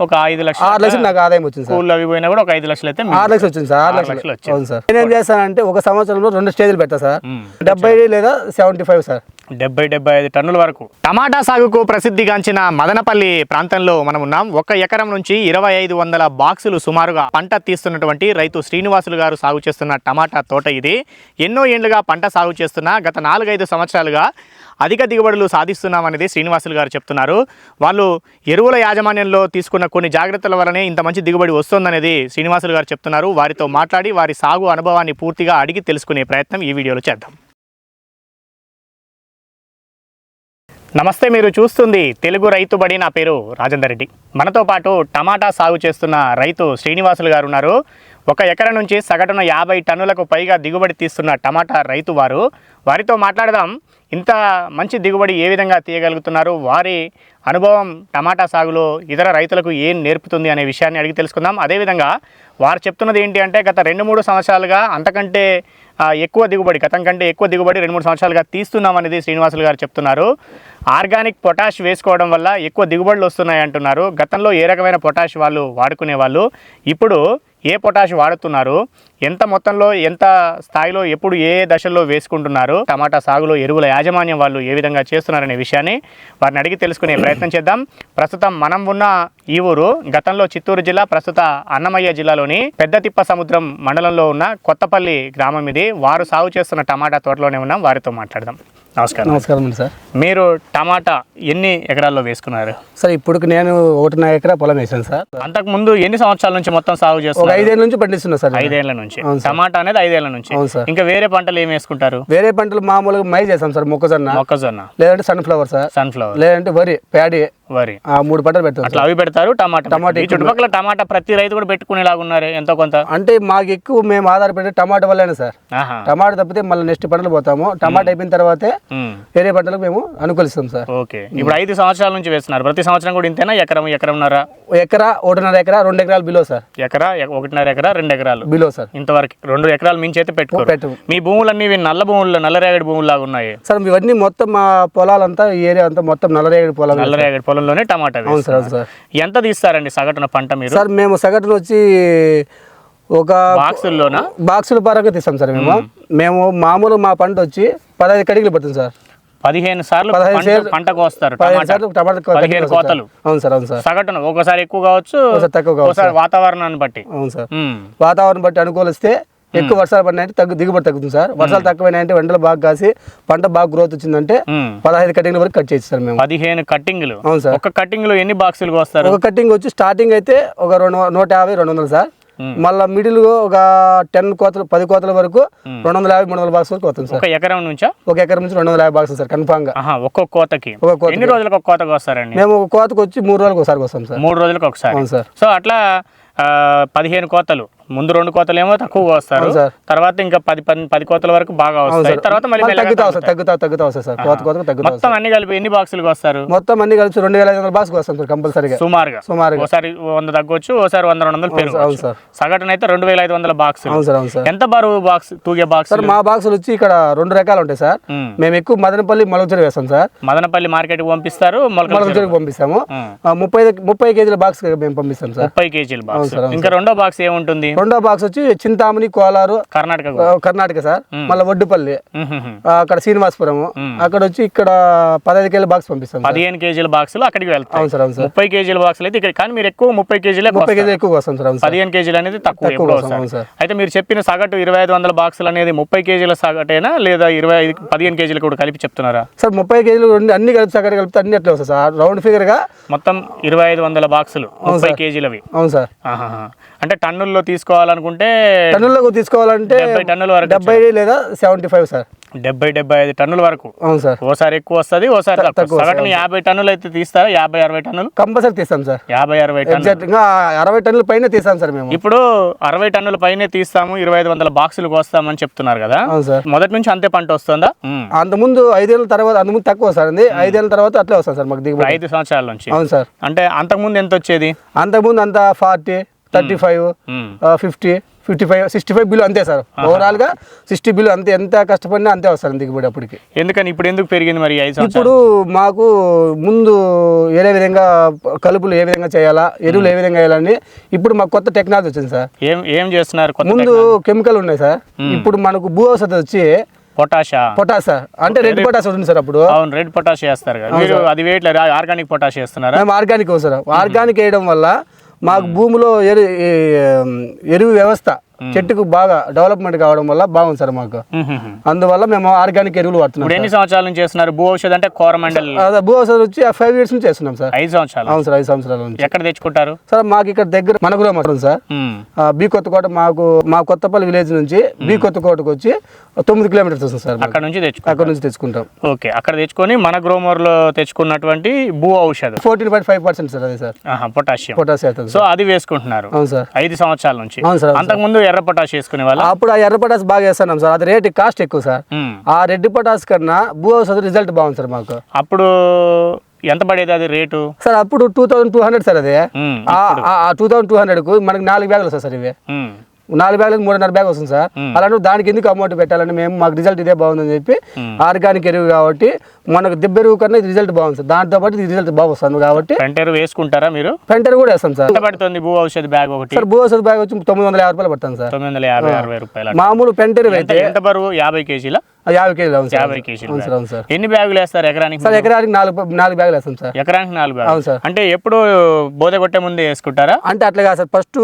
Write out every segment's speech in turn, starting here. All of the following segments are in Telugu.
ఒక ఐదు లక్షలు ఆరు లక్షలు నాకు ఆదాయం వచ్చింది సార్. స్కూల్ అవి పోయినా కూడా ఒక ఐదు లక్షలు అయితే ఆరు లక్షలు వచ్చింది సార్ ఆరు లక్షలు. వచ్చింది. అవును సార్. నేనేం చేస్తానంటే ఒక సంవత్సరంలో రెండు స్టేజ్లు పెడతా సార్. డెబ్బై లేదా సెవెంటీ ఫైవ్ సార్. డెబ్బై డెబ్బై ఐదు టన్నుల వరకు. టమాటా సాగుకు ప్రసిద్ధిగాంచిన మదనపల్లి ప్రాంతంలో మనం ఉన్నాం. ఒక ఎకరం నుంచి ఇరవై ఐదు వందల బాక్సులు సుమారుగా పంట తీస్తున్నటువంటి రైతు శ్రీనివాసులు గారు సాగు చేస్తున్న టమాటా తోట ఇది. ఎన్నో ఏండ్లుగా పంట సాగు చేస్తున్న గత నాలుగైదు సంవత్సరాలుగా అధిక దిగుబడులు సాధిస్తున్నామనేది శ్రీనివాసులు గారు చెప్తున్నారు. వాళ్ళు ఎరువుల యాజమాన్యంలో తీసుకున్న కొన్ని జాగ్రత్తల వలనే ఇంత మంచి దిగుబడి వస్తుందనేది శ్రీనివాసులు గారు చెప్తున్నారు. వారితో మాట్లాడి వారి సాగు అనుభవాన్ని పూర్తిగా అడిగి తెలుసుకునే ప్రయత్నం ఈ వీడియోలో చేద్దాం. నమస్తే మీరు చూస్తుంది తెలుగు రైతు బడి. నా పేరు రాజేందర్ రెడ్డి. మనతో పాటు టమాటా సాగు చేస్తున్న రైతు శ్రీనివాసులు గారు ఉన్నారు. ఒక ఎకర నుంచి సగటున యాభై టన్నులకు పైగా దిగుబడి తీస్తున్న టమాటా రైతు వారు వారితో మాట్లాడదాం. ఇంత మంచి దిగుబడి ఏ విధంగా తీయగలుగుతున్నారు? వారి అనుభవం టమాటా సాగులో ఇతర రైతులకు ఏం నేర్పుతుంది అనే విషయాన్ని అడిగి తెలుసుకుందాం. అదేవిధంగా వారు చెప్తున్నది ఏంటి అంటే గత రెండు మూడు సంవత్సరాలుగా అంతకంటే ఎక్కువ దిగుబడి గతం కంటే ఎక్కువ దిగుబడి రెండు మూడు సంవత్సరాలుగా తీస్తున్నాం అనేది శ్రీనివాసులు గారు చెప్తున్నారు. ఆర్గానిక్ పొటాష్ వేసుకోవడం వల్ల ఎక్కువ దిగుబడులు వస్తున్నాయి అంటున్నారు. గతంలో ఏ రకమైన పొటాష్ వాళ్ళు వాడుకునే వాళ్ళు ఇప్పుడు ఏ పొటాష్ వాడుతున్నారు? ఎంత మొత్తంలో ఎంత స్థాయిలో ఎప్పుడు ఏ దశల్లో వేసుకుంటున్నారు? టమాటా సాగులో ఎరువుల యాజమాన్యం వాళ్ళు ఏ విధంగా చేస్తున్నారనే విషయాన్ని వారిని అడిగి తెలుసుకునే ప్రయత్నం చేద్దాం. ప్రస్తుతం మనం ఉన్న ఈ ఊరు గతంలో చిత్తూరు జిల్లా ప్రస్తుత అన్నమయ్య జిల్లాలోని పెద్దతిప్ప సముద్రం మండలంలో ఉన్న కొత్తపల్లి గ్రామం ఇది వారు సాగు చేస్తున్న టమాటా తోటలోనే ఉన్నాం. వారితో మాట్లాడదాం. నమస్కారం. నమస్కారం అండి సార్. మీరు టమాటా ఎన్ని ఎకరాల్లో వేసుకున్నారు? సార్ ఇప్పుడు నేను ఒకటిన్నర ఎకరా పొలం వేసాను సార్. అంతకు ముందు ఎన్ని సంవత్సరాల నుంచి మొత్తం సాగు ఒక చేస్తున్నారు? ఐదేళ్ళ నుంచి పండిస్తున్నా సార్. ఐదేళ్ళ నుంచి. టమాటా అనేది ఐదేళ్ళ నుంచి. ఇంకా వేరే పంటలు ఏం వేసుకుంటారు? వేరే పంటలు మామూలుగా మై చేస్తాం సార్ మొక్కజొన్న. మొక్కజొన్న. లేదంటే సన్ఫ్లవర్ సార్. సన్ఫ్లవర్. లేదంటే వరి ప్యాడీ. వరి. ఆ మూడు పంటలు పెడతాం అట్లా అవి పెడతారు టమాటా టమాటా ఈ చుట్టుపక్కల టమాటా ప్రతి రైతు కూడా పెట్టుకునేలాగా ఉన్నారు ఎంతో కొంత? అంటే మాకు ఎక్కువ మేము ఆధారపడే టమాటా వల్లేనే సార్. టమాటా తప్పితే మళ్ళీ నెక్స్ట్ పంటలు పోతాము. టమాటా అయిపోయిన తర్వాతే. వేరే పంటలకు మేము అనుకూలిస్తాం సార్. ఓకే. ఇప్పుడు ఐదు సంవత్సరాల నుంచి వేస్తున్నారు. ప్రతి సంవత్సరం కూడా ఇంతేనా? ఎకరం ఎకరంన్నర? ఎకరా ఒకటిన్నర ఎకరా రెండు ఎకరాలు బిలో సార్. ఎకరా ఒకటిన్నర ఎకరా రెండు ఎకరాలు? Below sir. ఇంతవరకు రెండు ఎకరాలు మించి అయితే పెట్టుకోరు. పెట్టు మీ భూములన్నీ నల్ల భూములు నల్లరేగడి భూములాగా ఉన్నాయి? సార్ ఇవన్నీ మొత్తం మా పొలాలంతా ఈ ఏరియా అంతా మొత్తం నల్లరేగడి పొలాలు. నల్లరేగడి పొలంలోనే టమాటా అవును సార్ అవును వేస్తున్నారు. సార్. ఎంత తీస్తారండి సగటున పంట మీరు? సార్ మేము సగటున వచ్చి ఒక బాక్సుల్లోనా? బాక్సుల పరంగా తీస్తాం సార్ మేము. మేము. మామూలు మా పంట వచ్చి పదహైదు కడిగిలు పడుతుంది సార్. పదిహేను సార్లు పంటకు వస్తారు పదిహేను. కోతలు. అవును సార్ అవును సార్. సగటున ఒకసారి ఎక్కువ కావచ్చు తక్కువ కావచ్చు వాతావరణాన్ని బట్టి. అవును సార్. వాతావరణం బట్టి అనుకూలిస్తే ఎక్కువ వర్షాలు పడినాయంటే తగ్గు దిగుబడి తగ్గుతుంది సార్. వర్షాలు తక్కువైనాయంటే ఎండలు బాగా కాసి పంట బాగా గ్రోత్ వచ్చిందంటే. పదహైదు కటింగ్ల వరకు కట్ చేయొచ్చు సార్ మేము. పదిహేను కట్టింగ్లు అవును సార్. ఒక కట్టింగ్లో ఎన్ని బాక్సులు వస్తారు ఒక కటింగ్ వచ్చి స్టార్టింగ్ అయితే ఒక రెండు నూట యాభై రెండు వందలు సార్. మళ్ళీ మిడిల్ ఒక టెన్ కోతలు పది కోతల వరకు రెండు వందల యాభై మూడు వందల బాక్స్ వరకు వస్తుంది సార్. ఒక ఎకరం నుంచా? ఒక ఎకరం నుంచి రెండు వందల యాభై బాక్స్ సార్ కన్ఫామ్గా. ఒక్కొక్క కోతకి. ఒక కోతకి. ఎన్ని రోజులకు ఒక కోతకు వస్తారండి మేము ఒక కోతకు వచ్చి మూడు రోజులకు ఒకసారి వస్తాం సార్. మూడు రోజులకు ఒకసారి. అవును సార్. సో అట్లా పదిహేను కోతలు. ముందు రెండు కోతలు ఏమో తక్కువగా వస్తారు. తర్వాత ఇంకా పది పది పది కోతల వరకు బాగా వస్తాయి. తర్వాత మళ్ళీ తగ్గుతా వస్తాయి. తగ్గుతా తగ్గుతా వస్తాయి సార్. కోత కోతకు తగ్గుతా మొత్తం అన్ని కలిపి ఎన్ని బాక్సులకు వస్తారు. మొత్తం అన్ని కలిసి రెండు వేల ఐదు వందల బాక్స్ వస్తాం సార్ కంపల్సరీగా. సుమారుగా. సుమారుగా. ఒకసారి వంద తగ్గొచ్చు ఒకసారి వంద రెండు వందలు అవును పెరగచ్చు. సార్. సగటున అయితే రెండు వేల ఐదు వందల బాక్సులు. అవును సార్ అవును సార్. ఎంత బరువు బాక్స్ తూగే బాక్స్? సార్ మా బాక్సులు వచ్చి ఇక్కడ రెండు రకాలు ఉంటాయి సార్. మేము ఎక్కువ మదనపల్లి మలుగుచూరు వేస్తాం సార్. మదనపల్లి మార్కెట్కి పంపిస్తారు మొలకల మలుగుచూరుకి పంపిస్తాము. ముప్పై ముప్పై కేజీల బాక్స్ మేము పంపిస్తాం సార్. ముప్పై కేజీల బాక్స్ ఇంకా రెండో బాక్స్ ఏముంటుంది? రెండో బాక్స్ వచ్చి చింతామణి కోలారు కర్ణాటక కర్ణాటక సార్. మళ్ళీ వడ్డుపల్లి. ఆ, అక్కడ శ్రీనివాసపురం అక్కడ వచ్చి ఇక్కడ పదహైదు కేజీల బాక్స్ పంపిస్తాం. పదిహేను కేజీల బాక్సులు అక్కడికి వెళ్తాయి. అవును సార్ ముప్పై కేజీల బాక్సులు అయితే ఇక్కడ కానీ మీరు ఎక్కువ ముప్పై కేజీలే ముప్పై కేజీలు ఎక్కువ వస్తాం సార్ పదిహేను కేజీలు అనేది తక్కువ. అయితే మీరు చెప్పిన సగటు ఇరవై ఐదు వందల బాక్సులు అనేది ముప్పై కేజీల సగటేనా లేదా ఇరవై ఐదు పదిహేను కేజీలు కూడా కలిపి చెప్తున్నారా? సార్ ముప్పై కేజీలు అన్ని కలిపి సగటు కలిపితే అన్ని అట్లా వస్తాయి సార్. రౌండ్ ఫిగర్గా మొత్తం ఇరవై ఐదు వందల బాక్సులు ముప్పై కేజీలవి. అవును సార్. అంటే టన్నుల్లో తీసుకోవాలనుకుంటే టన్నులకు తీసుకోవాలంటే డెబ్బై టన్నుల వరకు డెబ్బై లేదా సెవెంటీ ఫైవ్ సార్. డెబ్బై డెబ్బై ఐదు టన్నుల వరకు. అవును సార్. ఓసారి ఎక్కువ వస్తుంది ఓసారి సగటున యాభై టన్నులు అయితే తీస్తారా? యాభై అరవై టన్నులు? కంపల్సరీ తీస్తాం సార్. యాభై అరవై టన్నులు. అరవై టన్నుల పైన తీస్తాం సార్ మేము. ఇప్పుడు అరవై టన్నుల పైనే తీస్తాము ఇరవై ఐదు వందల బాక్సులు కోస్తామని చెప్తున్నారు కదా. అవును సార్. మొదటి నుంచి అంతే పంట వస్తుందా. అంతకుముందు ఐదేళ్ళ తర్వాత అంతకుముందు తక్కువ వస్తుంది ఐదేళ్ళ తర్వాత అట్లే వస్తుంది సార్ మాకు దిగుబడి. ఐదు సంవత్సరాల నుంచి. అవును సార్. అంటే అంతకుముందు ఎంత వచ్చేది? అంతకుముందు అంతా forty thirty five. Fifty fifty five sixty five bill అంతే సార్. ఓవరాల్గా సిక్స్టీ బిల్ అంతే ఎంత కష్టపడినా అంతే వస్తారు దిగుబడి అప్పటికి ఎందుకని ఇప్పుడు ఎందుకు పెరిగింది మరి ఇప్పుడు మాకు ముందు ఏ విధంగా కలుపులు ఏ విధంగా చేయాలా ఎరువులు ఏ విధంగా వేయాలని ఇప్పుడు మాకు కొత్త టెక్నాలజీ వచ్చింది సార్. ఏం ఏం చేస్తున్నారు ముందు కెమికల్ ఉన్నాయి సార్. ఇప్పుడు మనకు భూ ఔషధి వచ్చి పొటాషా? సార్ అంటే రెడ్ పొటాస్ ఉంటుంది సార్ అప్పుడు. అవును రెడ్ పొటాష్ చేస్తారు కదా. మీరు అది వేయట్లేదు? ఆర్గానిక్ పొటాష్ చేస్తున్నారా? మేము ఆర్గానిక్ సార్. ఆర్గానిక్ వేయడం వల్ల మాకు భూమిలో ఎరువు వ్యవస్థ. చెట్టుకు బాగా డెవలప్మెంట్ కావడం వల్ల బాగుంది సార్ మాకు. అందువల్ల మేము ఆర్గానిక్ ఎరువులు వాడుతున్నాం ఎన్ని సంవత్సరాల నుంచి చేస్తున్నారు? భూ ఔషధి అంటే కోరమండల్. అదే భూ ఔషధి వచ్చి ఫైవ్ ఇయర్స్ నుంచి చేస్తున్నాం సార్. ఐదు సంవత్సరాలు. అవును సార్ ఐదు సంవత్సరాల నుంచి. ఎక్కడ తెచ్చుకుంటారు? సార్ మాకు ఇక్కడ దగ్గర మనగులో ఉంటుంది సార్. మ్మ్. ఆ, బి కొత్తకోట మాకు మా కొత్తపల్లి విలేజ్ నుంచి బి కొత్తకోటకు వచ్చి తొమ్మిది కిలోమీటర్స్ వస్తుంది సార్. అక్కడ నుంచి తెచ్చుకో అక్కడ నుంచి తెచ్చుకుంటాం. ఓకే అక్కడ తెచ్చుకొని మన గ్రోమర్లో తెచ్చుకున్నటువంటి భూ ఔషధం. Fourteen point five percent sir అదే సార్. పొటాషియం అవుతుంది సో సార్. అది వేసుకుంటున్నారు. అవును సార్. ఐదు సంవత్సరాల నుంచి. అవును సార్ అవును సార్. అంతకుముందు ఎర్ర పొటాష్ వేసుకునే వాళ్ళ? అప్పుడు ఆ ఎర్ర పొటాస్ బాగా వేస్తున్నాం సార్. అది రేట్ కాస్ట్ ఎక్కువ సార్. ఆ రెడ్ పొటాస్ కన్నా భూ రిజల్ట్ బాగుంది సార్ మాకు. అప్పుడు ఎంత పడేది అది రేటు? సార్ అప్పుడు two thousand two hundred sir అది. టూ థౌసండ్ టూ హండ్రెడ్కు మనకి నాలుగు బ్యాగులు వస్తాయి సార్ ఇవి. నాలుగు బ్యాగులకు మూడున్నర బ్యాగ్ వస్తుంది సార్. అలానే దానికి ఎందుకు అమౌంట్ పెట్టాలని మేము మాకు రిజల్ట్ ఇదే బాగుందని చెప్పి ఆర్గానిక్ ఎరువు కాబట్టి మనకు దిబ్బ ఎరువు కన్నా ఇది రిజల్ట్ బాగుంది సార్. దాంతో పాటు ఇది రిజల్ట్ బాగా వస్తుంది కాబట్టి పెంటేరు వేసుకుంటారా మీరు? పెంటర్ కూడా వేస్తాం సార్. పడుతుంది భూ ఔషధి బ్యాగ్ ఒకటి? సార్ భూ ఔషధ బ్యాగ్ వచ్చి తొమ్మిది వందల యాభై రూపాయలు పడుతుంది సార్. తొమ్మిది వందల యాభై అరవై రూపాయలు మామూలు పెంటర్ అయితే ఎంత బరువు? యాభై కేజీల? యాభై కేజీలు అవును యాభై కేజీలు అవును సార్ అవును సార్. ఎన్ని బ్యాగులు వేస్తారు ఎకరానికి సార్ ఎకరానికి నాలుగు నాలుగు బ్యాగులు వేస్తాం సార్. ఎకరానికి నాలుగు అవును బ్యాగులు సార్. అంటే ఎప్పుడు బోధ కొట్టే ముందే వేసుకుంటారా? అంటే అట్లా కాదు సార్. ఫస్ట్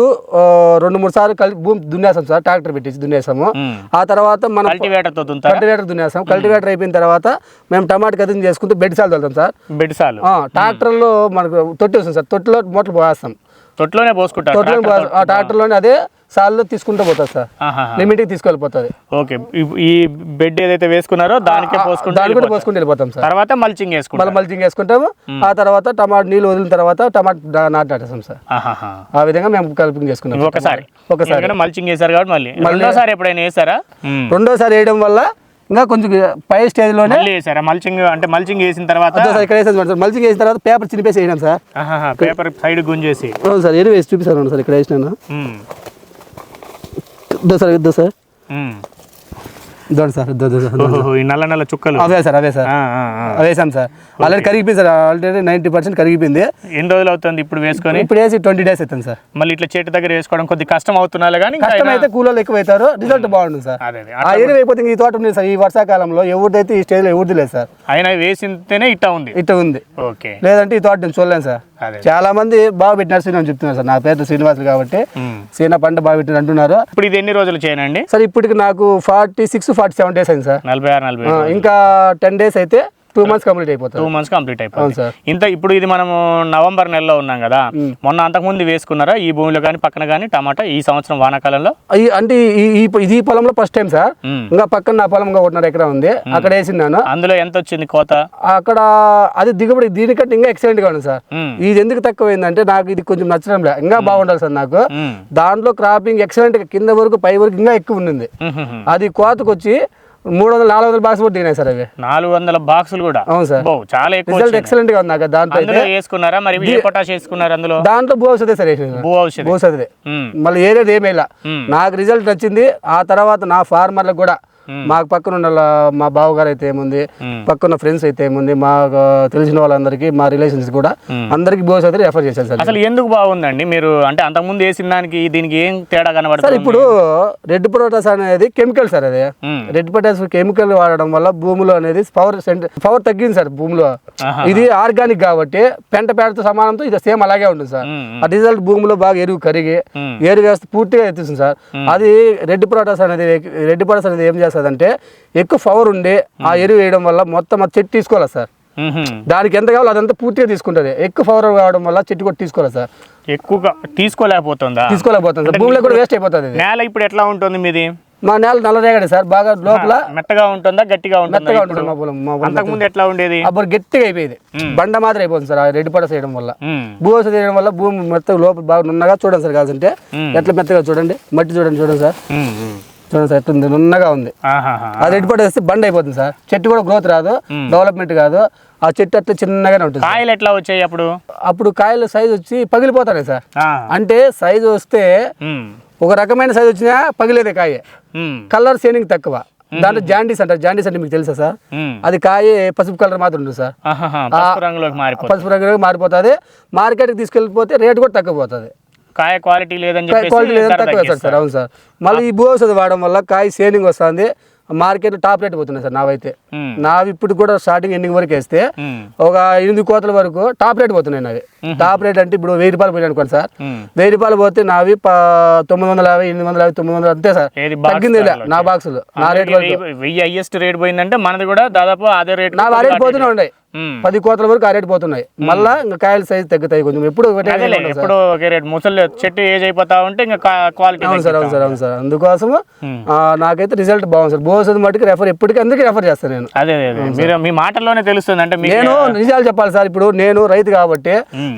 రెండు మూడు సార్లు కలిపి భూమి దున్నేస్తాం సార్. ట్రాక్టర్ పెట్టేసి దున్నేసాము. ఆ తర్వాత మనం కల్టివేటర్తో తుంటారా కల్టివేటర్ దున్నేస్తాం. కల్టివేటర్ అయిపోయిన తర్వాత మేము టమాటా కదింగ్ చేసుకుంటూ బెడ్ సాల్ వెళ్తాం సార్. బెడ్సాలు ఆ, ట్రాక్టర్లో మనకు తొట్టి వస్తుంది సార్. తొట్టిలో మోటార్ పోయేస్తాం తొట్లోనే పోసుకుంటారు పోయేస్తాం. ఆ ట్రాక్టర్లోనే అదే సాల్లో తీసుకుంటూ పోతుంది సార్. లిమిట్కి తీసుకెళ్ళిపోతుంది. ఓకే ఈ- బెడ్ ఏదైతే వేసుకున్నారో దానికే కూడా పోసుకుంటూ వెళ్ళిపోతాం సార్. తర్వాత మల్చింగ్ వేసుకుంటారు. మళ్ళీ మల్చింగ్ వేసుకుంటాము. ఆ తర్వాత టమాటా నీళ్ళు వదిలిన తర్వాత టమాటా నాటు నాటేస్తాం సార్. ఆ విధంగా మేము కలిపి చేసుకున్నాం ఒకసారి. ఒకసారి. మల్చింగ్ వేసారు కాబట్టి మళ్ళీ. రెండోసారి ఎప్పుడైనా వేసారా. రెండోసారి వేయడం వల్ల ఇంకా కొంచెం పై స్టేజ్లోనే వేసారా? మల్చింగ్ అంటే మల్చింగ్ వేసిన తర్వాత ఇక్కడ వేసేది సార్. మల్చింగ్ వేసిన తర్వాత పేపర్ చినిపేసి వేయడం సార్ పేపర్ సైడ్ గుంజేసి. అవును సార్ ఎరువు వేసి చూపిస్తాను సార్ ఇక్కడ వేసినాను. ఇద్దో సార్ ఇద్దో సార్. ఇద్దండి సార్ ఈ నల్ల నల్ల చుక్కలు. అవే సార్ అవే సార్. వేసాం సార్. ఆల్రెడీ కరిగిపోయింది సార్ ఆల్రెడీ నైంటీ పర్సెంట్ కరిగిపోయింది. ఎన్ని రోజులు అవుతుంది ఇప్పుడు వేసుకొని? ఇప్పుడు వేసి ట్వంటీ డేస్ అవుతుంది సార్. మళ్ళీ ఇట్లా చెట్టు దగ్గర వేసుకోవడం కొద్ది కష్టం అవుతున్నా కానీ కష్టం అయితే కూలీలు ఎక్కువ అవుతారు రిజల్ట్ బాగుంటుంది సార్. ఆ ఎరువు అయిపోతే ఈ తోట ఉంది సార్ ఈ వర్షాకాలంలో ఎవరిదైతే ఈ స్టేజ్లో ఎవరిది లేదు సార్. అయినా వేసింటేనే ఇట్టా ఉంది. ఇట్ట ఉంది. ఓకే. లేదంటే ఈ తోట నేను చూడలేను సార్. చాలా మంది బాగా పెట్టినారు శ్రీనివాస్ చెప్తున్నారు సార్. నా పేరు శ్రీనివాసులు కాబట్టి. సీనా పంట బాగా పెట్టినారు అంటున్నారు. ఇప్పుడు ఇది ఎన్ని రోజులు చేయనండి? సార్ ఇప్పటికి నాకు forty six forty seven days అయింది సార్. నలభై ఆరు నలభై ఇంకా టెన్ డేస్ అయితే టూ మంత్స్ కంప్లీట్ అయిపోతుంది. Two months complete sir. ఇంత ఇప్పుడు ఇది మనము నవంబర్ నెలలో ఉన్నాం కదా మొన్న అంతకుముందు వేసుకున్నారా? ఈ భూమిలో కానీ పక్కన కానీ టమాటా ఈ సంవత్సరం వానాకాలంలో? అంటే ఇది పొలంలో ఫస్ట్ టైం సార్. ఇంకా పక్కన నా పొలం ఒకటిన్నర ఎకరా ఉంది. అక్కడ వేసినాను అందులో ఎంత వచ్చింది కోత? అక్కడ అది దిగుబడి దీనికంటే ఇంకా ఎక్సలెంట్గా ఉంది సార్. ఇది ఎందుకు తక్కువైందంటే నాకు ఇది కొంచెం నచ్చడం లే. ఇంకా బాగుండాలి సార్ నాకు. దాంట్లో క్రాపింగ్ ఎక్సలెంట్గా కింద వరకు పై వరకు ఇంకా ఎక్కువ మ్మ్. అది కోతకు వచ్చి మూడు వందల నాలుగు వందల బాక్స్ కూడా దిగినాయి సార్ అవి. నాలుగు వందల బాక్సులు కూడా? అవును సార్. చాలా ఎక్కువ రిజల్ట్ వచ్చింది. ఎక్సలెంట్గా ఉంది నాకు దాంట్లో వేసుకున్నారా? మరి ఏ పొటాష్ వేసుకున్నారు అందులో? దాంట్లో భూ ఔషధే సార్ భూ ఔషధి. భూ ఔషధే. మళ్ళీ ఏదేది ఏమీ ఇలా మ్మ్. నాకు రిజల్ట్ నచ్చింది ఆ తర్వాత నా ఫార్మర్లకు కూడా. మాకు పక్కన ఉన్న మా బావగారు అయితే ఏముంది. పక్కన ఫ్రెండ్స్ అయితే ఏముంది మా తెలిసిన వాళ్ళందరికీ మా రిలేషన్స్ కూడా అందరికి భూ ఔషధి రెఫర్ చేశారు సార్. అసలు ఎందుకు బాగుందండి? మీరు అంటే అంతకుముందు వేసిన దానికి దీనికి ఏం తేడా సార్ కనబడుతుంది ఇప్పుడు రెడ్ పొటాస్ అనేది కెమికల్ సార్ అది. రెడ్ పొటాస్ కెమికల్ వాడడం వల్ల భూమిలో అనేది పవర్ పవర్ తగ్గింది సార్ భూమిలో. ఇది ఆర్గానిక్ కాబట్టి పెంట పేడతో సమానంతో ఇది సేమ్ అలాగే ఉంటుంది సార్. ఆ రిజల్ట్ భూమిలో బాగా ఎరువు కరిగి. ఏరు వ్యవస్థ పూర్తిగా ఎత్తిస్తుంది సార్. అది రెడ్ పొటాస్ అనేది రెడ్ పొటాస్ అనేది ఏం చేస్తుందంటే ఎక్కువ పవర్ ఉండి ఆ ఎరువు వేయడం వల్ల మొత్తం ఆ చెట్టు తీసుకోవాలి సార్. దానికి ఎంత కావాలో అదంతా పూర్తిగా తీసుకుంటుంది. ఎక్కువ పవర్ కావడం వల్ల చెట్టు కూడా తీసుకోవాలి సార్? ఎక్కువగా తీసుకోలేకపోతుందా? తీసుకోలేకపోతుంది సార్. భూమిలో కూడా వేస్ట్ అయిపోతుంది నేల ఇప్పుడు ఎట్లా ఉంటుంది మీది? మా నేల నల్లరేగడి సార్. బాగా లోపల మెత్తగా ఉంటుందా? గట్టిగా ఉంటుందా మెత్తగా? ఉంటుంది మా పొలం మా పొలం అంతకుముందు ఎట్లా ఉండేది? అప్పుడు గట్టిగా అయిపోయేది. బండ మాత్రం అయిపోతుంది సార్ ఆ రెడ్ పొటాస్ వేయడం వల్ల. మ్మ్. భూ ఔషధం వేయడం వల్ల భూమి మెత్తగా లోపల బాగా నున్నగా చూడండి సార్ కాదంటే. ఎట్లా మెత్తగా చూడండి. మట్టి చూడండి చూడండి సార్. చూడండి సార్ ఎట్లుంది నున్నగా ఉంది. రెడ్ పొటాస్ వేస్తే బండ్ అయిపోతుంది సార్. చెట్టు కూడా గ్రోత్ రాదు డెవలప్మెంట్ కాదు. ఆ చెట్టు అట్లా చిన్నగానే ఉంటుంది. కాయలు ఎట్లా వచ్చాయి అప్పుడు? అప్పుడు కాయల సైజ్ వచ్చి పగిలిపోతాయి సార్. అంటే సైజ్ వస్తే. ఒక రకమైన సైజ్ వచ్చినా పగిలేదే కాయ. కలర్ షేనింగ్ తక్కువ. దాంట్లో జాండీస్ అంటారు జాండీస్ అంటే మీకు తెలుసా సార్. అది కాయ పసుపు కలర్ మాత్రం ఉంటుంది సార్. పసుపు రంగులోకి మారిపోతుంది. మార్కెట్కి తీసుకెళ్ళిపోతే రేట్ కూడా తక్కువ పోతుంది. కాయ క్వాలిటీ లేదని కాయ క్వాలిటీ లేదని తక్కువ వేస్తారు సార్ అవును సార్. మళ్ళీ ఈ భూ ఔషధి వాడడం వల్ల కాయ షేనింగ్ వస్తుంది మార్కెట్ టాప్ రేట్ పోతున్నాయి సార్ నావైతే. నావి ఇప్పుడు కూడా స్టార్టింగ్ ఎండింగ్ వరకు వేస్తే ఒక ఎనిమిది కోతల వరకు టాప్ రేట్ పోతున్నాయి నావి. టాప్ రేట్ అంటే ఇప్పుడు వెయ్యి రూపాయలు పోయినా అనుకోండి సార్. వెయ్యి రూపాయలు పోతే నావి తొమ్మిది వందల యాభై ఎనిమిది వందల యాభై తొమ్మిది వందలు అంతే సార్. తగ్గింది నా బాక్సులు నా రేట్ వెయ్యి- హైయెస్ట్ రేట్ పోయిందంటే మనది కూడా దాదాపు అదే రేట్ నా రేట్ పోతూనే ఉన్నాయి. పది కోతల వరకు ఆ రేట్ పోతున్నాయి. మళ్ళా ఇంకా కాయల సైజ్ తగ్గుతాయి కొంచెం. ఎప్పుడు ఎప్పుడు ఒకే రేట్. ముసలి చెట్టు ఏజ్ అయిపోతా ఉంటే ఇంకా క్వాలిటీ అవును సార్ అవును సార్ అవును సార్. ఆ, నాకైతే రిజల్ట్ బాగుంది సార్. బోసది మటుకు రెఫర్ ఎప్పటికీ అందరికీ రెఫర్ చేస్తాను నేను. అదే మీరు మీ మాటల్లోనే తెలుస్తుంది. అంటే నేను నిజాలు చెప్పాలి సార్. ఇప్పుడు నేను రైతు కాబట్టి.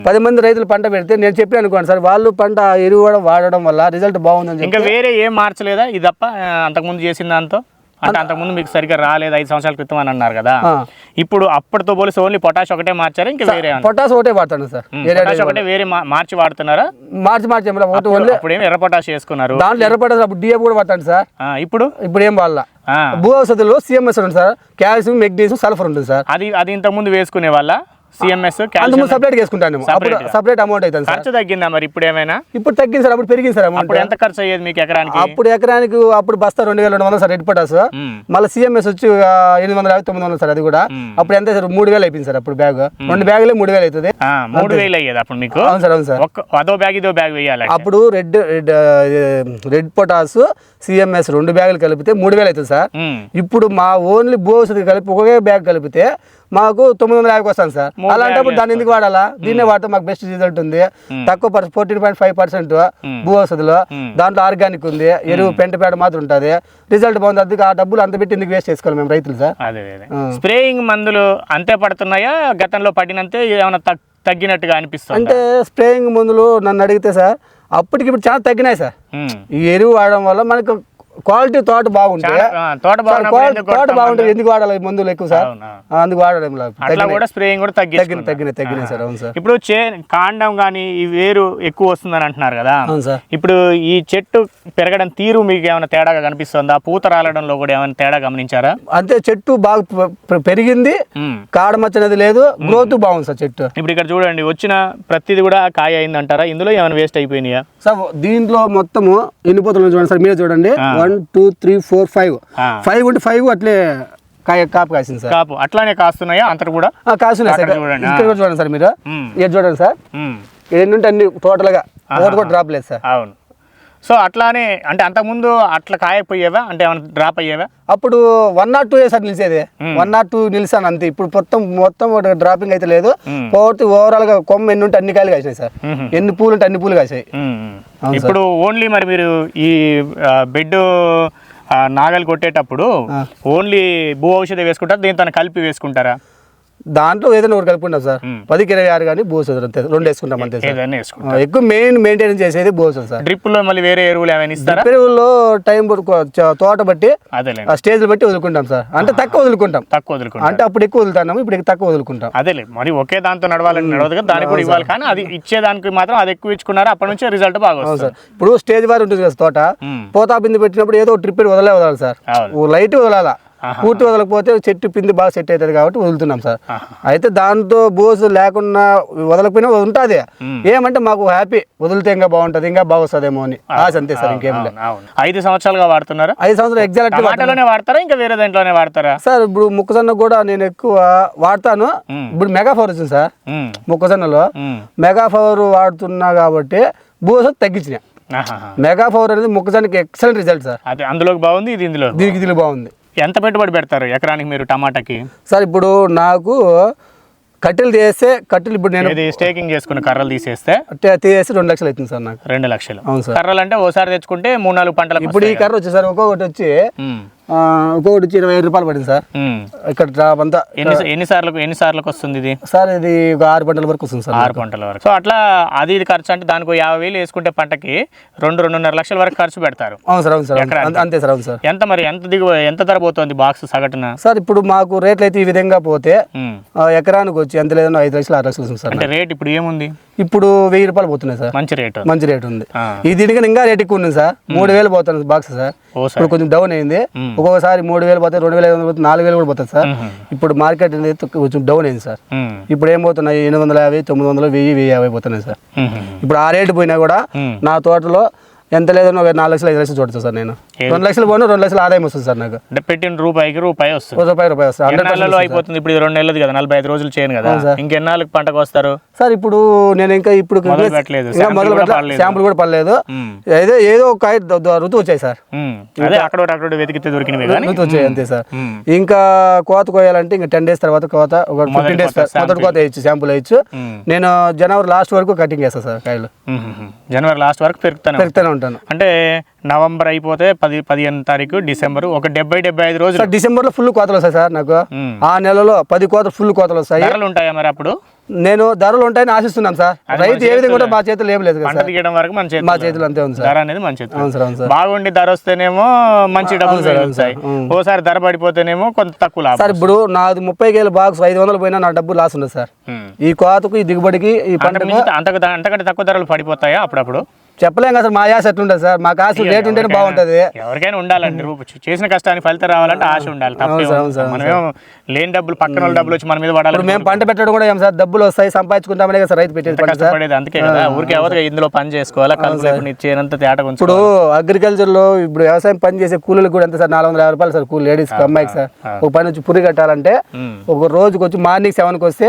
పది మంది రైతులు పంట పెడితే నేను చెప్పి అనుకోండి సార్ వాళ్ళు పంట ఎరువు వాడడం వల్ల రిజల్ట్ బాగుందని ఇంకా వేరే ఏం మార్చలేదా? ఇది తప్ప అంతకుముందు చేసిన దాంతో? అంటే అంతకుముందు మీకు సరిగ్గా రాలేదు ఐదు సంవత్సరాల క్రితం అని అన్నారు కదా. ఇప్పుడు అప్పటితో పోలిసి ఓన్లీ పొటాష్ ఒకటే మార్చారా? ఇంకా వేరే? పొటాస్ ఒకటే వాడతాను సార్. పొటాష్ ఒకటే వేరే మార్చి వాడుతున్నారా? మార్చి మార్చి అప్పుడు ఏమి ఎర్ర పొటాష్ వేసుకున్నారు దాంట్లో ఎర్ర పొటాస్ అప్పుడు డిఏ కూడా పడతాను సార్. ఇప్పుడు? ఇప్పుడు ఏం వాళ్ళ భూ ఔషధులు సిఎంఎస్ ఉంటుంది సార్. కాల్షియం మెగ్నీషియం సల్ఫర్ ఉంటుంది సార్. అది అది ఇంతకు ముందు వేసుకునే వాళ్ళ? సిఎంఎస్ అంతకుముందు సపరేట్ వేసుకుంటాను అప్పుడు. సపరేట్ అమౌంట్ అవుతుంది ఖర్చు తగ్గిందా మరి ఇప్పుడు ఏమైనా? ఇప్పుడు తగ్గింది సార్ అప్పుడు పెరిగింది సార్ అమౌంట్ ఎంత ఖర్చు అయ్యేది మీకు ఎకరానికి? అప్పుడు ఎకరానికి అప్పుడు బస్తా రెండు వేల రెండు వందలు సార్ రెడ్ పొటాస్ మళ్ళీ సిఎంఎస్ వచ్చి ఎనిమిది వందల యాభై తొమ్మిది వందలు సార్ అది కూడా. అప్పుడు ఎంత సార్ మూడు వేలు అయిపోయింది సార్ అప్పుడు బ్యాగ్ రెండు బ్యాగులే మూడు వేలు అవుతుంది. మూడు వేలు అయ్యేది అప్పుడు మీకు? అవును సార్ అవును సార్. అదో బ్యాగ్ ఇదో బ్యాగ్ వేయాలి అప్పుడు రెడ్ రెడ్ పొటాస్ సిఎంఎస్ రెండు బ్యాగులు కలిపితే మూడు వేలు అవుతుంది సార్. ఇప్పుడు మా ఓన్లీ ఔషధి కలిపి ఒకే బ్యాగ్ కలిపితే మాకు తొమ్మిది వందల యాభైకి వస్తాను సార్. అలాంటప్పుడు దాన్ని ఎందుకు వాడాలా? దీన్నే వాడితే మాకు బెస్ట్ రిజల్ట్ ఉంది. తక్కువ ఫోర్టీన్ పాయింట్ ఫైవ్ పర్సెంట్ భూ ఔషధిలో. దాంట్లో ఆర్గానిక్ ఉంది. ఎరువు పెంట పేడ మాత్రం ఉంటుంది. రిజల్ట్ బాగుంది. అందుకు ఆ డబ్బులు అంత పెట్టి ఎందుకు వేస్ట్ చేసుకోవాలి మేము రైతులు సార్? స్ప్రేయింగ్ మందులు అంతే పడుతున్నాయా? గతంలో పడినంతే ఏమైనా తగ్- తగ్గినట్టుగా అనిపిస్తుంది? అంటే స్ప్రేయింగ్ మందులు నన్ను అడిగితే సార్ అప్పటికి ఇప్పుడు చాలా తగ్గినాయి సార్. ఈ ఎరువు వాడడం వల్ల మనకు క్వాలిటీ తోట బాగుంటే తోట కొడతాం బాగుంటుంది ఎందుకు వాడాలి మందులు ఎక్కువ సార్? అందుకు వాడడం. అట్లా. కూడా స్ప్రేయింగ్ కూడా తగ్గిన తగ్గింది తగ్గినాయి తగ్గినాయి సార్ అవును సార్. ఇప్పుడు చే కాండం కానీ ఈ వేరు ఎక్కువ వస్తుందని అంటున్నారు కదా. అవును సార్. ఇప్పుడు ఈ చెట్టు పెరగడం తీరు మీకు ఏమైనా తేడాగా కనిపిస్తుందా? పూత రాలడంలో కూడా ఏమైనా తేడా గమనించారా? అంతే చెట్టు బాగా పెరిగింది. కాడమచ్చనేది లేదు. గ్రోత్ బాగుంది సార్ చెట్టు. ఇప్పుడు ఇక్కడ చూడండి వచ్చిన ప్రతిది కూడా కాయ అయిందంటారా? ఇందులో ఏమైనా వేస్ట్ అయిపోయినాయా? సార్ దీంట్లో మొత్తము ఎన్ని పోతలు చూడండి సార్? మీరే చూడండి. One two three four five. Five ఉంటే ఫైవ్ అట్లే కాయ కాపు కాసింది సార్. కాపు. అట్లానే కాస్తున్నాయా? అంతట కూడా? కాస్తున్నాయి సార్. చూడండి, ఇక్కడ కూడా చూడండి సార్ మీరు. ఇది చూడండి సార్. ఎన్ని ఉంటే అన్ని టోటల్గా. ఒకటి కూడా డ్రాప్ లేదు సార్. అవును. సో అట్లానే అంటే అంతకుముందు అట్లా కాయకపోయేవా? అంటే ఏమైనా డ్రాప్ అయ్యేవా? అప్పుడు వన్ నాట్ టూ సార్ నిలిచేది. వన్ నాట్ టూ నిలిచాను అంతే. ఇప్పుడు మొత్తం మొత్తం డ్రాపింగ్ అయితే లేదు. పూర్తి ఓవరాల్గా కొమ్మ ఎన్ని ఉంటే అన్ని కాయలు కాసినాయి సార్. ఎన్ని పూలు ఉంటే అన్ని పూలు కాసాయి ఇప్పుడు ఓన్లీ మరి మీరు ఈ బెడ్ నాగలి కొట్టేటప్పుడు ఓన్లీ భూ ఔషధి వేసుకుంటారా? దీంతో కలిపి వేసుకుంటారా? దాంట్లో ఏదైనా ఒకటి కలుపుకుంటాం సార్. పదికి ఇరవై ఆరు కానీ బోసదు అంతే. రెండు వేసుకుంటాం అంతే సార్. ఎక్కువ మెయిన్ మెయింటెనెన్స్ చేసేది బోసదు సార్. డ్రిప్పుల్లో మళ్ళీ వేరే ఎరువులు ఏమైనా ఇస్తారా? పెరుగుల్లో టైం తోట బట్టి ఆ స్టేజ్ బట్టి వదులుకుంటాం సార్. అంటే తక్కువ వదులుకుంటాం. తక్కువ వదులుకుంటారు అంటే అప్పుడు ఎక్కువ వదులుతున్నాము ఇప్పుడు తక్కువ వదులుకుంటాం. అదేలే మరి ఒకే దాంతో నడవాలని నడవదు కదా దానికి కూడా ఇవ్వాలి కానీ అది ఇచ్చేదానికి మాత్రం అది ఎక్కువ ఇచ్చుకున్నారు అప్పటి నుంచే రిజల్ట్ బాగా సార్. ఇప్పుడు స్టేజ్ వారి ఉంటుంది కదా తోట. పోతా బిందు పెట్టినప్పుడు ఏదో ట్రిప్ వదలే వదలాలి సార్. లైట్ వదలాలా. పూర్తి వదలకపోతే చెట్టు పిండి బాగా సెట్ అవుతుంది కాబట్టి వదులుతున్నాం సార్. అయితే దాంతో బోసు లేకుండా వదలకపోయినా ఉంటుంది. ఏమంటే మాకు హ్యాపీ వదిలితే ఇంకా బాగుంటుంది ఇంకా బాగా వస్తుందేమో అని ఆశ అంతే సార్ ఇంకేం ఐదు సంవత్సరాలుగా వాడుతున్నారా? ఐదు సంవత్సరాలు ఎగ్జాక్ట్ టమాటాలోనే వాడతారా ఇంకా వేరే దాంట్లోనే వాడతారా? సార్ ఇప్పుడు మొక్కజొన్న కూడా నేను ఎక్కువ వాడతాను. ఇప్పుడు మెగా పవర్ వచ్చింది సార్ మొక్కజొన్నలో. మెగా పవర్ వాడుతున్నా కాబట్టి బోసు తగ్గించిన. మెగా పవర్ అనేది మొక్కజొన్నకి ఎక్సలెంట్ రిజల్ట్ సార్. అది అందులోకి బాగుంది ఇది ఇందులో దీనికి ఇది బాగుంది. ఎంత పెట్టుబడి పెడతారు ఎకరానికి మీరు టమాటాకి? సార్ ఇప్పుడు నాకు కట్టెలు తీస్తే కట్టెలు ఇప్పుడు నేను ఇది స్టేకింగ్ చేసుకున్న కర్రలు తీసేస్తే? తీసేసి రెండు లక్షలు అవుతుంది సార్ నాకు. రెండు లక్షలు. అవును సార్. కర్రలు అంటే ఓసారి తెచ్చుకుంటే మూడు నాలుగు పంటలకు ఇప్పుడు ఈ కర్ర వచ్చి సార్ ఒక్కొక్కటి వచ్చి ఒక్కొక్కటి వచ్చి ఇరవై ఐదు రూపాయలు పడింది సార్. ఇక్కడ అంతా ఎన్ని ఎన్ని సార్లకు ఎన్ని సార్లకు వస్తుంది ఇది? సార్ ఇది ఒక ఆరు పంటల వరకు వస్తుంది సార్. ఆరు పంటల వరకు. సో అట్లా అది ఇది ఖర్చు అంటే దానికి యాభై వేలు వేసుకుంటే పంటకి రెండు రెండున్నర లక్షల వరకు ఖర్చు పెడతారు. అవును సార్ అవును సార్? అంతే- సార్ అవును సార్. ఎంత మరి? ఎంత దిగు ఎంత ధర పోతుంది బాక్స్ సగటున? సార్ ఇప్పుడు మాకు రేట్లు అయితే ఈ విధంగా పోతే ఎకరానికి వచ్చి ఎంత లేదన్నా ఐదు లక్షలు ఆరు లక్షలు వస్తుంది సార్. అంటే రేట్ ఇప్పుడు ఏముంది? ఇప్పుడు వెయ్యి రూపాయలు పోతున్నాయి సార్ మంచి రేటు మంచి రేట్ ఉంది. ఈ దీనికన్నా ఇంకా రేట్ ఎక్కువ ఉంది సార్ మూడు వేలు పోతుంది బాక్స్ సార్ ఇప్పుడు కొంచెం డౌన్ అయింది. ఒక్కొక్కసారి మూడు వేలు పోతాయి రెండు వేల ఐదు వందలు పోతాయి నాలుగు వేలు కూడా పోతుంది సార్. ఇప్పుడు మార్కెట్ అనేది కొంచెం డౌన్ అయింది సార్. ఇప్పుడు ఏం పోతున్నాయి ఎనిమిది వందల యాభై తొమ్మిది వందలు వెయ్యి వెయ్యి యాభై పోతున్నాయి సార్. ఇప్పుడు ఆ రేటు పోయినా కూడా. నా తోటలో ఎంత లేదన్నా ఒక నాలుగు లక్షలు ఐదు లక్షలు చూడచ్చు సార్ నేను? రెండు లక్షలు పోను రెండు లక్షలు ఆదాయం వస్తుంది సార్ నాకు అంటే పెట్టిన రూపాయికి రూపాయి వస్తుంది రూపాయి రూపాయి వస్తుంది హండ్రెడ్ ఎన్నాళ్ళలో అయిపోతుంది ఇప్పుడు రెండు నెలలు కదా నలభై ఐదు రోజులు చేయను కదా. ఇంకెన్నాళ్ళకి పంటకు వస్తారు సార్ ఇప్పుడు నేను ఇంకా ఇప్పుడు మొదలు పెట్టలేదు. శాంపుల్ కూడా పడలేదు. మ్మ్. ఏదో ఏదో ఒక రుతు వచ్చాయి సార్ మ్మ్. అదే అక్కడ అక్కడ వెతికితే దొరికినవి కానీ రుతు వచ్చాయి అంతే సార్. ఇంకా కోత కోయాలంటే ఇంకా టెన్ డేస్ తర్వాత కోత ఒక ఫిఫ్టీన్ డేస్ కోత, మొదటి కోత వేయచ్చు శాంపుల్ వేయచ్చు. నేను జనవరి లాస్ట్ వరకు కటింగ్ చేస్తాను సార్ కాయలు. జనవరి లాస్ట్ వరకు పెరుగుతాను పెరుగుతూనే ఉంటాను అంటే నవంబర్ అయిపోతే పది పదిహేను తారీఖు డిసెంబర్ ఒక డెబ్బై డెబ్బై ఐదు రోజులు. డిసెంబర్లో ఫుల్ కోతలు వస్తాయి సార్ నాకు. ఆ నెలలో పది కోతలు ఫుల్ కోతలు వస్తాయి. ధరలు ఉంటాయా మరి అప్పుడు? నేను ధరలు ఉంటాయని ఆశిస్తున్నాం సార్. రైతు ఏ విధంగా మా చేతిలో ఏం లేదు పంట దిగడం వరకు మన చేతిలో మా చేతిలో అంతే ఉంది ధర అనేది మన చేతిలో అవును సార్ అవును సార్. బాగుండి ధర వస్తేనేమో మంచి డబ్బులు. ఉమ్. ఓసారి ధర పడిపోతేనేమో కొంత తక్కువ లాభం సార్ ఇప్పుడు నాది ముప్పై కేల బాక్స్ ఐదు వందలు పోయినా నా డబ్బు లాస్ ఉండదు సార్. ఈ కోతకు ఈ దిగుబడికి ఈ అంతకు అంతకంటే తక్కువ ధరలు పడిపోతాయా అప్పుడప్పుడు? చెప్పలేం కదా సార్ మా ఆశ ఎట్లుంటుంది సార్. మాకు ఆశ రేట్ ఉంటేనే బాగుంటుంది. ఎవరికైనా ఉండాలండి. చేసిన కష్టానికి ఫలితం రావాలంటే ఆశ ఉండాలి లేని డబ్బులు పక్కన వాళ్ళ డబ్బులు వచ్చి మన మీద పడాలి. మేము పంట పెట్టడం కూడా ఏం సార్ డబ్బులు వస్తాయి సంపాదించుకుంటామనే సార్ రైతు పెట్టేది కష్టపడేది అందుకే కదా. ఊరికి ఎవరు ఇందులో పని చేసుకోవాలా కలుపు ఇచ్చేనంత తేట ఇప్పుడు అగ్రికల్చర్లో ఇప్పుడు వ్యవసాయం పని చేసే కూలీలకు కూడా ఎంత సార్ నాలుగు వందల యాభై రూపాయలు సార్ కూలి లేడీస్ అమ్మాయికి సార్. ఒక పని వచ్చి పురి కట్టాలంటే. ఒక రోజుకి వచ్చి మార్నింగ్ సెవెన్కి వస్తే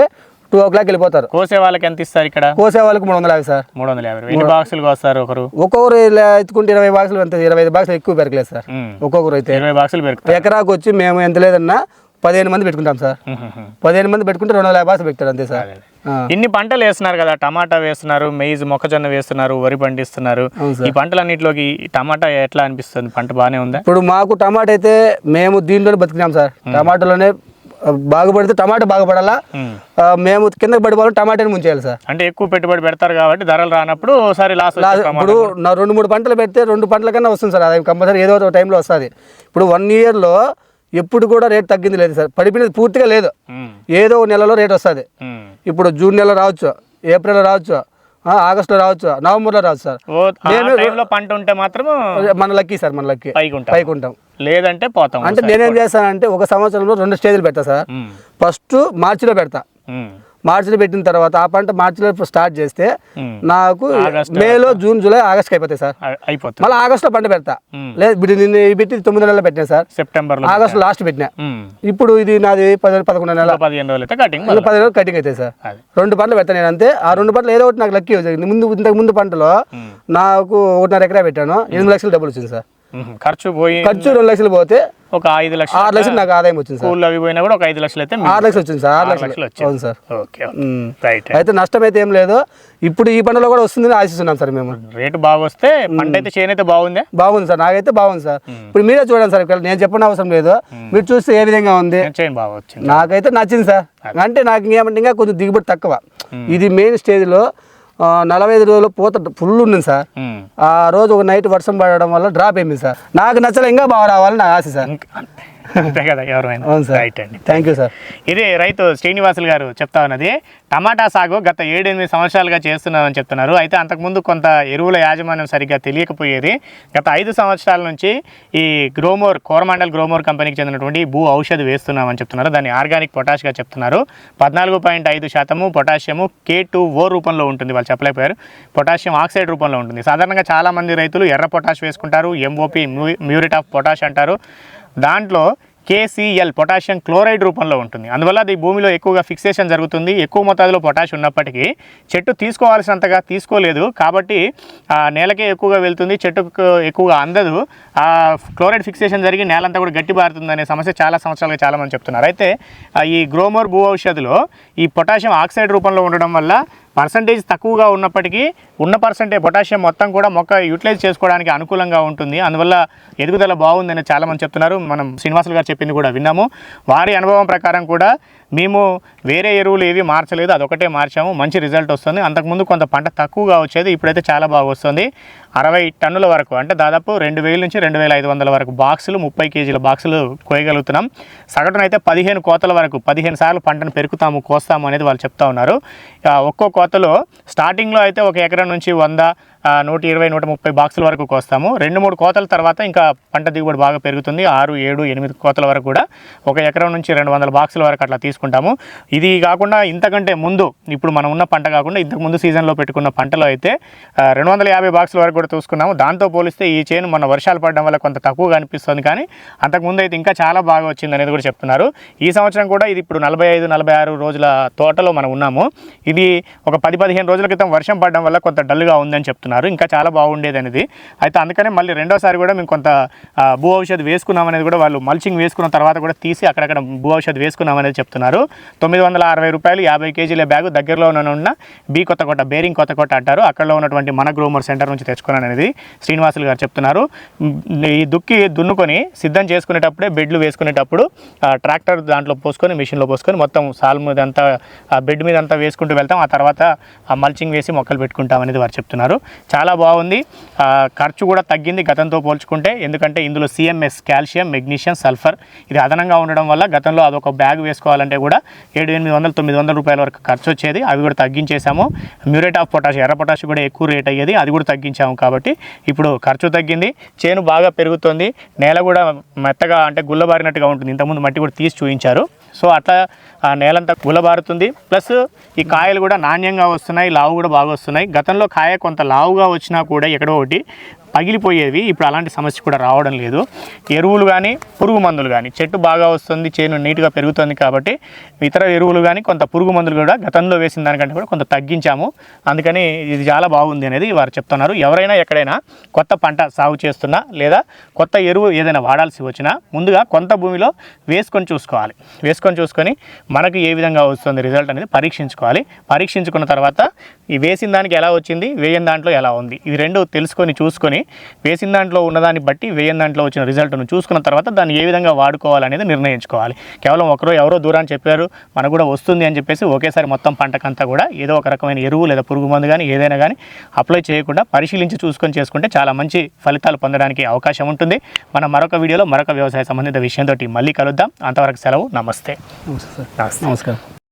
టూ ఓ క్లాక్ వెళ్ళిపోతారు. కోసే వాళ్ళకి ఎంత ఇస్తారు ఇక్కడ? కోసే వాళ్ళకి మూడు వందల యాభై సార్. మూడు వందల యాభై. ఎన్ని బాక్సులు వస్తారు ఒకరు? ఒక్కొక్కరు ఎత్తుకుంటే ఇరవై బాక్సులు ఎంత ఇరవై ఐదు బాక్సులు ఎక్కువ పెరగలేదు సార్. ఒక్కొక్కరు అయితే. ఇరవై బాక్సులు పెరుగుతాయి. ఎకరాకు వచ్చి మేము ఎంత లేదన్నా పదిహేను మంది పెట్టుకుంటాం సార్. పదిహేను మంది పెట్టుకుంటే రెండు వందల యాభై బాక్సులు పెట్టారు అంతే సార్. ఇన్ని పంటలు వేస్తున్నారు కదా టమాటా వేస్తున్నారు మెయిజ్ మొక్కజొన్న వేస్తున్నారు వరి పండిస్తున్నారు. ఈ పంటలన్నింటిలోకి టమాటా ఎట్లా అనిపిస్తుంది? పంట బాగానే ఉందా? ఇప్పుడు మాకు టమాటా అయితే మేము దీంట్లోనే బతికినాం సార్. టమాటాలోనే బాగుపడితే టమాటా బాగుపడాలా? మేము కింద పడిపోవాలి టమాటాని ముంచేయాలి సార్. అంటే ఎక్కువ పెట్టుబడి పెడతారు కాబట్టి ధరలు రానప్పుడు ఒకసారి లాస్ ఇప్పుడు నా రెండు మూడు పంటలు పెడితే రెండు పంటల కన్నా వస్తుంది సార్. అది కంపల్సరీ ఏదో ఒక టైంలో వస్తుంది. ఇప్పుడు వన్ ఇయర్లో ఎప్పుడు కూడా రేట్ తగ్గింది లేదు సార్. పడిపోయినది పూర్తిగా లేదు. ఏదో ఒక నెలలో రేట్ వస్తుంది. ఇప్పుడు జూన్ నెలలో రావచ్చు ఏప్రిల్లో రావచ్చు ఆగస్టులో రావచ్చు నవంబర్లో రావచ్చు సార్. పంట ఉంటే మాత్రం మన లక్కీ సార్ మన లక్కీ. పైకి ఉంటాం లేదంటే పోతాం అంటే నేనేం చేస్తానంటే ఒక సంవత్సరంలో రెండు స్టేజ్లు పెడతా సార్. ఫస్ట్ మార్చిలో పెడతా. మార్చిలో పెట్టిన తర్వాత ఆ పంట మార్చిలో స్టార్ట్ చేస్తే. నాకు ఆగస్టు. మేలో జూన్ జూలై ఆగస్ట్కి అయిపోతాయి సార్. అయిపోతుంది. మళ్ళీ ఆగస్టులో పంట పెడతా. లేదు నిన్న పెట్టి తొమ్మిది నెలలు పెట్టినా సార్. సెప్టెంబర్ ఆగస్టు లాస్ట్ పెట్టినా. ఇప్పుడు ఇది నాది పది పదకొండు నెల ఇంకో పదిహేను రోజులు అయితే కటింగ్ ఇంకా పది రోజులు కటింగ్ అవుతాయి సార్. రెండు పంటలు పెడతాను నేను అంతే. ఆ రెండు పంటలు ఏదో ఒకటి నాకు లక్కీ వచ్చింది ముందు ఇంతకు ముందు పంటలో. నాకు ఒకటిన్నర ఎకరా పెట్టాను. ఎనిమిది లక్షలు డబ్బులు వచ్చింది సార్. ఖర్చు పోయి ఖర్చు రెండు లక్షలు పోతే ఒక ఐదు లక్షలు ఆరు లక్షలు నాకు ఆదాయం వచ్చింది సార్. స్కూల్లో అవి పోయినా కూడా ఒక ఐదు లక్షలు అయితే ఆరు లక్షలు వచ్చింది సార్. ఆరు లక్షలు. వచ్చింది. అవును సార్. ఓకే. రైట్ అయితే నష్టం అయితే ఏం లేదు. ఇప్పుడు ఈ పంటలో కూడా వస్తుందని ఆశిస్తున్నాం సార్ మేము. రేటు బాగా వస్తే పంట అయితే చేనైతే బాగుందే? బాగుంది సార్. నాకైతే బాగుంది సార్. ఇప్పుడు మీరే చూడండి సార్ ఇక్కడ నేను చెప్పిన అవసరం లేదు. మీరు చూస్తే ఏ విధంగా ఉంది? చేను బాగా వచ్చింది. నాకైతే నచ్చింది సార్. అంటే నాకు ఇంకేమంటే ఇంకా కొంచెం దిగుబడి తక్కువ. ఇది మెయిన్ స్టేజ్లో నలభై ఐదు రోజులు పూత ఫుల్ ఉంది సార్. ఆ రోజు ఒక నైట్ వర్షం పడడం వల్ల డ్రాప్ అయింది సార్. నాకు నచ్చలే ఇంకా బాగా రావాలని నా ఆశ సార్. అంతే కదా ఎవరైనా అవును సార్. రైట్ అండి. థ్యాంక్ యూ సార్ ఇది రైతు శ్రీనివాసులు గారు చెప్తా ఉన్నది టమాటా సాగు గత ఏడెనిమిది సంవత్సరాలుగా చేస్తున్నామని చెప్తున్నారు. అయితే అంతకుముందు కొంత ఎరువుల యాజమాన్యం సరిగ్గా తెలియకపోయేది. గత ఐదు సంవత్సరాల నుంచి ఈ గ్రోమోర్ కోరమాండల్ గ్రోమోర్ కంపెనీకి చెందినటువంటి భూ ఔషధి వేస్తున్నామని చెప్తున్నారు. దాన్ని ఆర్గానిక్ పొటాష్గా చెప్తున్నారు. పద్నాలుగు పాయింట్ ఐదు శాతము పొటాషియము కే టూ ఓ రూపంలో ఉంటుంది. వాళ్ళు చెప్పలేకపోయారు. పొటాషియం ఆక్సైడ్ రూపంలో ఉంటుంది. సాధారణంగా చాలామంది రైతులు ఎర్ర పొటాష్ వేసుకుంటారు. ఎంఓపి మ్యూరిట్ ఆఫ్ పొటాష్ అంటారు. దాంట్లో కేసీఎల్ పొటాషియం క్లోరైడ్ రూపంలో ఉంటుంది. అందువల్ల అది భూమిలో ఎక్కువగా ఫిక్సేషన్ జరుగుతుంది. ఎక్కువ మోతాదులో పొటాష్ ఉన్నప్పటికీ చెట్టు తీసుకోవాల్సినంతగా తీసుకోలేదు. కాబట్టి ఆ నేలకే ఎక్కువగా వెళ్తుంది. చెట్టుకు ఎక్కువగా అందదు. ఆ క్లోరైడ్ ఫిక్సేషన్ జరిగి నేలంతా కూడా గట్టి బారుతుంది అనే సమస్య చాలా సంవత్సరాలుగా చాలామంది చెప్తున్నారు. అయితే ఈ గ్రోమోర్ భూ ఔషధిలో ఈ పొటాషియం ఆక్సైడ్ రూపంలో ఉండడం వల్ల పర్సంటేజ్ తక్కువగా ఉన్నప్పటికీ ఉన్న పర్సంటేజ్ పొటాషియం మొత్తం కూడా మొక్క యూటిలైజ్ చేసుకోవడానికి అనుకూలంగా ఉంటుంది. అందువల్ల ఎదుగుదల బాగుందని చాలామంది చెప్తున్నారు. మనం శ్రీనివాసులు గారు చెప్పింది కూడా విన్నాము. వారి అనుభవం ప్రకారం కూడా మేము వేరే ఎరువులు ఏవి మార్చలేదు అదొకటే మార్చాము మంచి రిజల్ట్ వస్తుంది. అంతకుముందు కొంత పంట తక్కువగా వచ్చేది ఇప్పుడైతే చాలా బాగా వస్తుంది. అరవై టన్నుల వరకు అంటే దాదాపు రెండు వేల నుంచి రెండు వేల ఐదు వందల వరకు బాక్సులు ముప్పై కేజీల బాక్సులు కోయగలుగుతున్నాం సగటున అయితే పదిహేను కోతల వరకు పదిహేను సార్లు పంటను పెరుకుతాము కోస్తాము అనేది వాళ్ళు చెప్తా ఉన్నారు. ఒక్కో కోతలో స్టార్టింగ్లో అయితే ఒక ఎకరం నుంచి వంద నూట ఇరవై నూట ముప్పై బాక్సుల వరకు కోస్తాము. రెండు మూడు కోతల తర్వాత ఇంకా పంట దిగుబడి బాగా పెరుగుతుంది. ఆరు ఏడు ఎనిమిది కోతల వరకు కూడా ఒక ఎకరం నుంచి రెండు వందల బాక్సుల వరకు అట్లా తీసుకుంటాము. ఇది కాకుండా ఇంతకంటే ముందు ఇప్పుడు మనం ఉన్న పంట కాకుండా ఇంతకు ముందు సీజన్లో పెట్టుకున్న పంటలో అయితే రెండు వందల యాభై బాక్సుల వరకు కూడా చూసుకున్నాము. దాంతో పోలిస్తే ఈ చేను మన వర్షాలు పడడం వల్ల కొంత తక్కువగా అనిపిస్తుంది కానీ అంతకుముందు అయితే ఇంకా చాలా బాగా వచ్చింది అనేది కూడా చెప్తున్నారు. ఈ సంవత్సరం కూడా ఇది ఇప్పుడు నలభై ఐదు నలభై ఆరు రోజుల తోటలో మనం ఉన్నాము. ఇది ఒక పది పదిహేను రోజుల క్రితం వర్షం పడడం వల్ల కొంత డల్గా ఉందని చెప్తున్నారు. ఇంకా చాలా బాగుండేది అనేది అయితే అందుకనే మళ్ళీ రెండోసారి కూడా మేము కొంత భూ ఔషధి వేసుకున్నాం అనేది కూడా వాళ్ళు మల్చింగ్ వేసుకున్న తర్వాత కూడా తీసి అక్కడక్కడ భూ ఔషధి వేసుకున్నాం అనేది చెప్తున్నారు. తొమ్మిది వందల అరవై రూపాయలు యాభై కేజీల బ్యాగు దగ్గరలో ఉన్న బి కొత్తకోట బేరింగ్ కొత్తకోట అంటారు. అక్కడలో ఉన్నటువంటి మన గ్రోమర్ సెంటర్ నుంచి తెచ్చుకున్నాను అనేది శ్రీనివాసులు గారు చెప్తున్నారు. ఈ దుక్కి దున్నుకొని సిద్ధం చేసుకునేటప్పుడే బెడ్లు వేసుకునేటప్పుడు ట్రాక్టర్ దాంట్లో పోసుకొని మిషన్లో పోసుకొని మొత్తం సాల్ మీద అంతా బెడ్ మీద అంతా వేసుకుంటూ వెళ్తాం. ఆ తర్వాత ఆ మల్చింగ్ వేసి మొక్కలు పెట్టుకుంటాం అనేది వారు చెప్తున్నారు. చాలా బాగుంది. ఖర్చు కూడా తగ్గింది గతంతో పోల్చుకుంటే. ఎందుకంటే ఇందులో సిఎంఎస్ కాల్షియం మెగ్నీషియం సల్ఫర్ ఇది అదనంగా ఉండడం వల్ల గతంలో అదొక బ్యాగ్ వేసుకోవాలంటే కూడా ఏడు ఎనిమిది వందలు తొమ్మిది వందల రూపాయల వరకు ఖర్చు వచ్చేది. అవి కూడా తగ్గించేసాము మ్యూరేట్ ఆఫ్ పొటాష్ ఎర్ర పొటాష్ కూడా ఎక్కువ రేట్ అయ్యేది. అది కూడా తగ్గించాము కాబట్టి ఇప్పుడు ఖర్చు తగ్గింది. చేను బాగా పెరుగుతుంది. నేల కూడా మెత్తగా అంటే గుల్లబారినట్టుగా ఉంటుంది. ఇంతకుముందు మట్టి కూడా తీసి చూపించారు సో అట్లా ఆ నేలంతా గులబారుతుంది ప్లస్ ఈ కాయలు కూడా నాణ్యంగా వస్తున్నాయి లావు కూడా బాగా వస్తున్నాయి. గతంలో కాయ కొంత లావుగా వచ్చినా కూడా ఎక్కడో ఒకటి పగిలిపోయేవి. ఇప్పుడు అలాంటి సమస్య కూడా రావడం లేదు. ఎరువులు కానీ పురుగు మందులు కానీ చెట్టు బాగా వస్తుంది చేను నీట్గా పెరుగుతుంది కాబట్టి ఇతర ఎరువులు కానీ కొంత పురుగు మందులు కూడా గతంలో వేసిన దానికంటే కూడా కొంత తగ్గించాము. అందుకని ఇది చాలా బాగుంది అనేది వారు చెప్తున్నారు. ఎవరైనా ఎక్కడైనా కొత్త పంట సాగు చేస్తున్నా లేదా కొత్త ఎరువు ఏదైనా వాడాల్సి వచ్చినా ముందుగా కొంత భూమిలో వేసుకొని చూసుకోవాలి. వేసుకొని చూసుకొని మనకు ఏ విధంగా వస్తుంది రిజల్ట్ అనేది పరీక్షించుకోవాలి. పరీక్షించుకున్న తర్వాత ఈ వేసిన దానికి ఎలా వచ్చింది వేయని దాంట్లో ఎలా ఉంది ఇవి రెండు తెలుసుకొని చూసుకొని వేసిన దాంట్లో ఉన్నదాన్ని బట్టి వేయని దాంట్లో వచ్చిన రిజల్ట్ను చూసుకున్న తర్వాత దాన్ని ఏ విధంగా వాడుకోవాలనేది నిర్ణయించుకోవాలి. కేవలం ఒకరో ఎవరో దూరాన్ని చెప్పారు మనకు కూడా వస్తుంది అని చెప్పేసి ఒకేసారి మొత్తం పంటకంతా కూడా ఏదో ఒక రకమైన ఎరువు లేదా పురుగు మందు కానీ ఏదైనా కానీ అప్లై చేయకుండా పరిశీలించి చూసుకొని చేసుకుంటే చాలా మంచి ఫలితాలు పొందడానికి అవకాశం ఉంటుంది. మనం మరొక వీడియోలో మరొక వ్యవసాయ సంబంధిత విషయంతో మళ్ళీ కలుద్దాం. అంతవరకు సెలవు. నమస్తే. నమస్కారం.